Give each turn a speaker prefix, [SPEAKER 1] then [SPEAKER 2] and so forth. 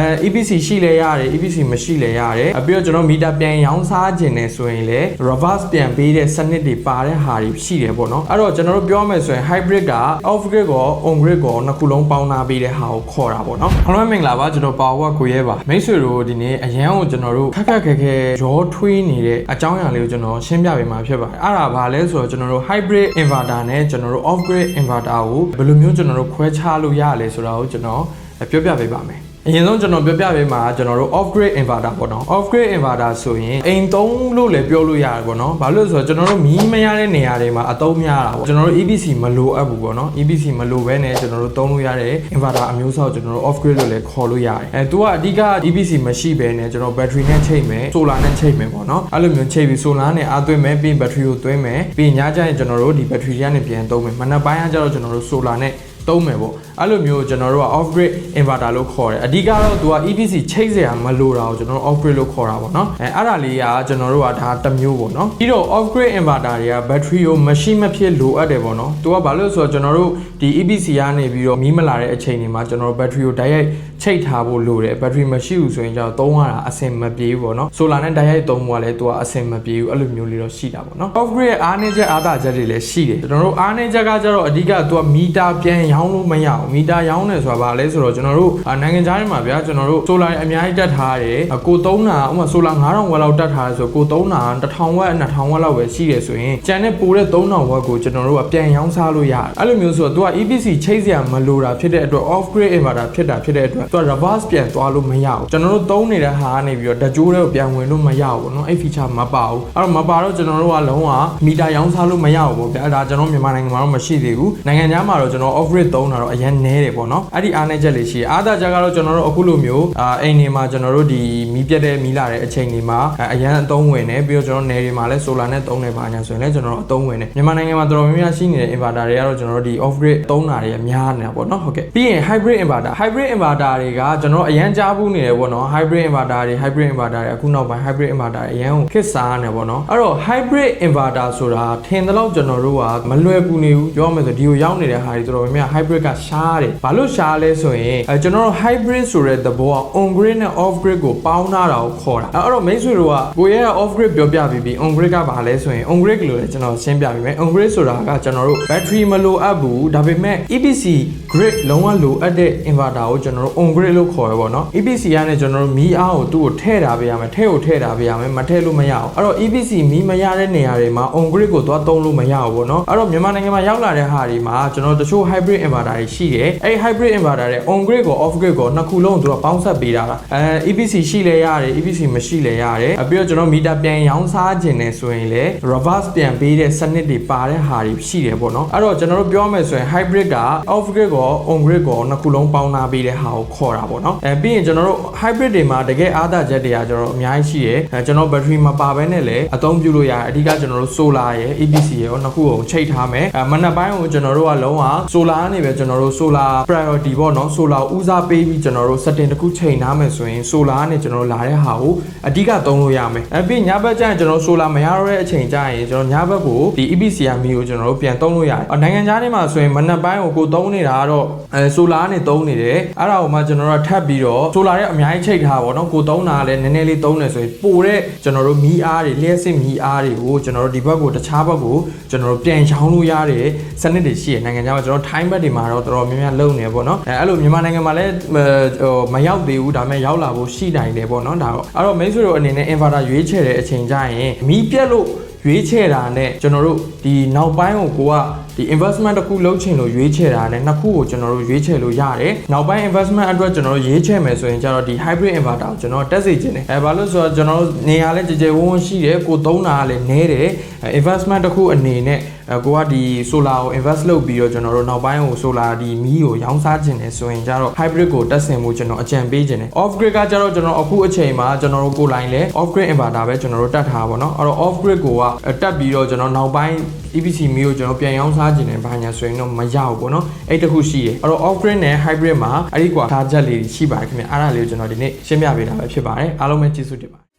[SPEAKER 1] အဲ EPC ရှိလဲရတယ် EPC မရှိလဲရတယ်အပြီးတော့ကျွန်တော်မီတာပြန်ရောင်းစားခြင်းနဲ့ဆိုရင်လည်း reverse ပြန်ပေးတဲ့စနစ်တွေပါတဲ့ဟာတွေရှိတယ်ပေါ့နော်အဲ့တော့ကျွန်တော်တို့ပြောမယ်ဆိုရင် hybrid က off grid ကော on grid ကောနှစ်ခုလုံးပေါင်းထားပေးတဲ့ဟာကိုခေါ်တာပေါ့နော်အားလုံးပဲမင်္ဂလာပါကျွန်တော် power ကိုရဲပါမိတ်ဆွေတို့ဒီနေ့အရန်ကိုကျွန်တော်တို့ခက်ခက်ခဲခဲရောထွေးနေတဲ့အကြောင်းအရာလေးကိုကျွန်တော်ရှင်းပြပေးမှာဖြစ်ပါတယ်အဲ့ဒါဘာလဲဆိုတော့ကျွန်တော်တို့ hybrid inverter နဲ့ကျွန်တော်တို့ off grid inverter ကိုဘယ်လိုမျိုးကျွန်တော်တို့ခွဲခြားလို့ရလဲဆိုတာကိုကျွန်တော်ပြောပြပေးပါမယ် အရင်ဆုံးကျွန်တော်ပြောပြပေးမှာကျွန်တော်တို့ off grid inverter ပေါ့နော် off grid inverter ဆိုရင်အိမ်သုံးလို့လည်းပြောလို့ရတယ်ပေါ့နော်ဘာလို့လဲဆိုတော့ကျွန်တော်တို့မီးမရတဲ့နေရာတွေမှာအသုံးများတာပေါ့ကျွန်တော်တို့ EPC မလိုအပ်ဘူးပေါ့နော် EPC မလိုဘဲနဲ့ကျွန်တော်တို့သုံးလို့ရတဲ့ inverter အမျိုးအစားကိုကျွန်တော်တို့ off grid လို့လည်းခေါ်လို့ရတယ်အဲသူကအဓိက EPC မရှိဘဲနဲ့ကျွန်တော် battery နဲ့ချိန်မယ် solar နဲ့ချိန်မယ်ပေါ့နော်အဲ့လိုမျိုးချိန်ပြီး solar နဲ့အားသွင်းမယ်ပြီးရင် battery ကိုသွင်းမယ်ပြီးရင်ညကျရင်ကျွန်တော်တို့ဒီ battery ကနေပြန်သုံးမယ်မနက်ပိုင်းကကျတော့ကျွန်တော်တို့ solar နဲ့ သုံးမယ်ပေါ့အဲ့လိုမျိုးကျွန်တော်တို့က off grid inverter လို့ခေါ်တယ်အဓိကတော့သူက EPC ချိတ်စရာမလိုတာကိုကျွန်တော်တို့ off grid လို့ခေါ်တာပေါ့နော်အဲအဲ့ဒါလေးကကျွန်တော်တို့ကဒါတစ်မျိုးပေါ့နော်ပြီးတော့ off grid inverter တွေက battery ကိုမရှိမဖြစ်လိုအပ်တယ်ပေါ့နော်သူကဘာလို့လဲဆိုတော့ကျွန်တော်တို့ဒီ EPC ကနေပြီးတော့မီးမလာတဲ့အချိန်တွေမှာကျွန်တော်တို့ battery ကိုတိုက်ရိုက်ချိတ်ထားဖို့လိုတယ် battery မရှိဘူးဆိုရင်ကျတော့သုံးရတာအဆင်မပြေဘူးပေါ့နော် solar နဲ့တိုက်ရိုက်သုံးဖို့ကလည်းသူကအဆင်မပြေဘူးအဲ့လိုမျိုးလေးတော့ရှိတာပေါ့နော် off grid ရဲ့အားနည်းချက်အားသာချက်တွေလည်းရှိတယ်ကျွန်တော်တို့အားနည်းချက်ကကျတော့အဓိကသူကမီတာပြန်ရောင်းလို့မရအောင်မီတာရောင်းတယ်ဆိုတာဘာလဲဆိုတော့ကျွန်တော်တို့အာနိုင်ငံခြားတွေမှာဗျာကျွန်တော်တို့ solar တွေအများကြီးတက်ထားတယ်အကိုသုံးတာဥပမာ solar 9000ဝက်လောက်တက်ထားတယ်ဆိုကိုသုံးတာ1000ဝက်2000ဝက်လောက်ပဲရှိတယ်ဆိုရင်ကျန်တဲ့ပိုတဲ့3000ဝက်ကိုကျွန်တော်တို့ကပြန်ရောင်းစားလို့ရတယ်အဲ့လိုမျိုးဆိုတော့သူက EPC ချိတ်စရာမလိုတာဖြစ်တဲ့အတွက် off grid inverter ဖြစ်တာဖြစ်တဲ့အတွက်သူက reverse ပြန်သွားလို့မရဘူးကျွန်တော်တို့သုံးနေတဲ့ဟာကနေပြီးတော့ဓာတ်ကြိုးတွေကိုပြန်ဝင်လို့မရဘူးပေါ့နော်အဲ့ feature မပါဘူးအဲ့တော့မပါတော့ကျွန်တော်တို့ကလုံးဝမီတာရောင်းစားလို့မရဘူးပေါ့ဗျာအဲ့ဒါကျွန်တော်မြန်မာနိုင်ငံမှာတော့မရှိသေးဘူးနိုင်ငံခြားမှာတော့ကျွန်တော် off grid သုံးတာတော့အရင်နဲတယ်ပေါ့နော်အဲ့ဒီအားနည်းချက်လေးရှိတယ်အားသာချက်ကတော့ကျွန်တော်တို့အခုလိုမျိုးအာအိမ်တွေမှာကျွန်တော်တို့ဒီမီးပြတ်တဲ့မီးလာတဲ့အချိန်တွေမှာအရန်အသုံးဝင်တယ်ပြီးတော့ကျွန်တော်နယ်တွေမှာလည်း solar နဲ့သုံးနေပါညာဆိုရင်လည်းကျွန်တော်တို့အသုံးဝင်တယ်မြန်မာနိုင်ငံမှာတော်တော်များများရှိနေတဲ့ inverter တွေကတော့ကျွန်တော်တို့ဒီ off grid သုံးတာတွေများနေတာပေါ့နော်ဟုတ်ကဲ့ပြီးရင် hybrid inverter hybrid inverter တွေကကျွန်တော်အရန်ကြားဘူးနေတယ်ပေါ့နော် hybrid inverter တွေ hybrid inverter တွေအခုနောက်ပိုင်း hybrid inverter တွေအရန်ကိုခစ်စားနေပေါ့နော်အဲ့တော့ hybrid inverter ဆိုတာထင်တယ်လို့ကျွန်တော်တို့ကမလွယ်ကူနေဘူးပြောမယ်ဆိုဒီကိုရောက်နေတဲ့ဟာတွေတော်တော်များများ hybrid ကရှားတယ်ဘာလို့ရှားလဲဆိုရင်အဲကျွန်တော်တို့ hybrid ဆိုတဲ့သဘောက on grid နဲ့ off grid ကိုပေါင်းထားတာကိုခေါ်တာအဲ့တော့မိတ်ဆွေတို့ကကိုရဲက off grid ပြောပြပြီးပြီး on grid ကဘာလဲဆိုရင် on grid လို့လည်းကျွန်တော်ရှင်းပြပေးမယ် on grid ဆိုတာကကျွန်တော်တို့ battery မလိုအပ်ဘူးဒါပေမဲ့ EPC grid လုံးဝလိုအပ်တဲ့ inverter ကိုကျွန်တော်တို့ on grid လို့ခေါ်ရပါတော့ EPC ကနေကျွန်တော်တို့မီးအားကိုသူ့ကိုထည့်ထားပေးရမယ်ထည့်ကိုထည့်ထားပေးရမယ်မထည့်လို့မရအောင်အဲ့တော့ EPC မီးမရတဲ့နေရာတွေမှာ on grid ကိုသွားသုံးလို့မရဘူးပေါ့နော်အဲ့တော့မြန်မာနိုင်ငံမှာရောက်လာတဲ့ဟာတွေမှာကျွန်တော်တို့တချို့ hybrid inverter တွေရှိတယ်အဲ့ hybrid inverter တွေ on grid ကို off grid ကိုနှစ်ခုလုံးကိုသူကပေါင်းဆက်ပေးတာလားအဲ EPC ရှိလဲရတယ် EPC မရှိလဲရတယ်အပြီးတော့ကျွန်တော်မီတာပြန်ရောင်းစားခြင်းနဲ့ဆိုရင်လည်း reverse ပြန်ပေးတဲ့စနစ်တွေပါတဲ့ဟာတွေရှိတယ်ပေါ့နော်အဲ့တော့ကျွန်တော်တို့ပြောမယ်ဆိုရင် hybrid က off grid ကို on grid ကိုနှစ်ခုလုံးပေါင်းထားပေးတဲ့ဟာကိုခေါ်တာပေါ့နော်အဲပြီးရင်ကျွန်တော်တို့ hybrid တွေမှာတကယ်အားသာချက်တွေကကျွန်တော်အများကြီးရှိတယ်အဲကျွန်တော် battery မပါဘဲနဲ့လည်းအသုံးပြုလို့ရတယ်အဓိကကျွန်တော်တို့ solar ရယ် EPC ရယ်ကိုနှစ်ခုကိုချိတ်ထားမယ်အဲမနက်ပိုင်းကိုကျွန်တော်တို့ကလုံးဝ solar ကနေပဲကျွန်တော်တို့ solar priority ပေါ့နော် solar ဦးစားပေးပြီးကျွန်တော်တို့ setting တစ်ခုချိန်ထားမယ်ဆိုရင် solar ကနေကျွန်တော်တို့လာတဲ့ဟာကိုအဓိကသုံးလို့ရမယ်အဲပြီးညဘက်ကျရင်ကျွန်တော် solar မရတော့တဲ့အချိန်ကျရင်ကျွန်တော်ညဘက်ကိုဒီ EPC ရမီကိုကျွန်တော်တို့ပြန်သုံးလို့ရတယ်နိုင်ငံခြားထဲမှာဆိုရင်မနက်ပိုင်းကိုကိုသုံးနေတာကတော့အဲ solar ကနေသုံးနေတယ်အဲ့ဒါကိုမှကျွန်တော်တို့ထပ်ပြီးတော့ solar ရဲ့အများကြီးချိတ်ထားပါတော့ကိုသုံးတာကလည်းနည်းနည်းလေးသုံးနေဆိုရင်ပိုတဲ့ကျွန်တော်တို့မီးအားတွေလျှက်စစ်မီးအားတွေကိုကျွန်တော်တို့ဒီဘက်ကိုတခြားဘက်ကိုကျွန်တော်တို့ပြန်ချောင်းလို့ရတဲ့စနစ်တွေရှိရနိုင်ငံခြားမှာကျွန်တော် time ဘက်တွေမှာတော့တော်တော်များများလုပ်နေပေါ့နော်အဲအဲ့လိုမြန်မာနိုင်ငံမှာလည်းဟိုမရောက်သေးဘူးဒါပေမဲ့ရောက်လာဖို့ရှိနိုင်တယ်ပေါ့နော်ဒါတော့အဲ့တော့မိတ်ဆွေတို့အနေနဲ့ inverter ရွေးချယ်တဲ့အချိန်ကျရင်မီးပြက်လို့ရွေးချယ်တာနဲ့ကျွန်တော်တို့ဒီနောက်ပိုင်းကိုကိုကဒီ investment တစ်ခုလုပ်ချင်လို့ရွေးချယ်တာနဲ့နှစ်ခုကိုကျွန်တော်တို့ရွေးချယ်လို့ရတယ်။နောက်ပိုင်း investment အတွက်ကျွန်တော်တို့ရွေးချယ်မယ်ဆိုရင်ကျတော့ဒီ hybrid inverter ကိုကျွန်တော်တက်စေချင်တယ်။အဲဘာလို့ဆိုတော့ကျွန်တော်တို့နေရာလဲကြည်ကြဲဝန်းဝန်းရှိတယ်ကိုသုံးတာကလည်းနည်းတယ်။ investment တစ်ခုအနေနဲ့အဲကိုကဒီ solar ကို invest လုပ်ပြီးတော့ကျွန်တော်တို့နောက်ပိုင်းကို solar ဒီမီးကိုရောင်းစားခြင်းတယ်ဆိုရင်ကျတော့ hybrid ကိုတက်ဆင်မှုကျွန်တော်အကြံပေးခြင်းတယ် off grid ကကျတော့ကျွန်တော်အခုအချိန်မှာကျွန်တော်တို့ကိုလိုင်းလဲ off grid inverter ပဲကျွန်တော်တို့တက်ထားပါတော့အဲ့တော့ off grid ကိုကတက်ပြီးတော့ကျွန်တော်နောက်ပိုင်း EPC မီးကိုကျွန်တော်ပြန်ရောင်းစားခြင်းတယ်ဘာညာဆိုရင်တော့မရဘူးပေါ့နော်အဲ့တခုရှိတယ်အဲ့တော့ off grid နဲ့ hybrid မှာအဲ့ဒီကွာထားချက်လေးရှိပါတယ်ခင်ဗျအဲ့ဒါလေးကိုကျွန်တော်ဒီနေ့ရှင်းပြပေးတာပဲဖြစ်ပါတယ်အားလုံးပဲကျေးဇူးတင်ပါတယ်